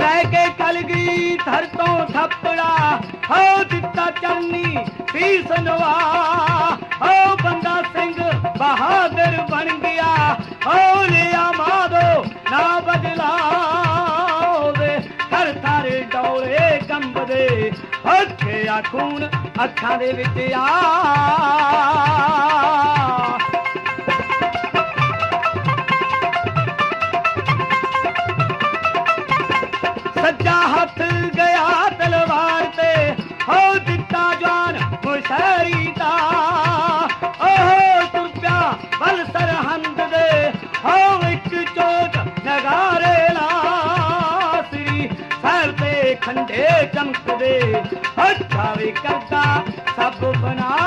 ਲੈ ਕੇ ਕਲਗੀ ਧਰ ਤੋਂ ਥੱਪੜਾ। ਹੋ ਦਿੱਤਾ ਚੰਨੀ ਸੀਸ ਨਵਾ। ਹੋ ਬੰਦਾ ਸਿੰਘ ਬਹਾਦਰ ਬਣ ਗਿਆ। ਹੋ ਲਿਆ ਮਾਦੋ, ਨਾ ਬਦਲਾ ਵੇ ਹਰ ਥਾਰੇ ਡੋਲੇ ਕੰਬਦੇ। ਅੱਖੇ ਆ ਖੂਨ ਅੱਖਾਂ ਦੇ ਵਿੱਚ ਆ। ਸੱਜਾ ਹੱਥ ਗਿਆ ਤਲਵਾਰ ਤੇ, ਹੋ ਦਿੱਤਾ ਜਾਨ ਮੁਸ਼ਰੀ ਦਾ। ਓਹ ਤੁਰਪਿਆ ਬਲ ਸਰਹੰਦ ਦੇ, ਹੋ ਇੱਕ ਚੋਟ ਨਗਾਰੇ ਲਾਸਰੀ ਸਰ ਤੇ ਖੰਡੇ ਚਮਕਦੇ ਅੱਛਾ ਵੀ ਕਰਦਾ ਸਭ ਬਣਾ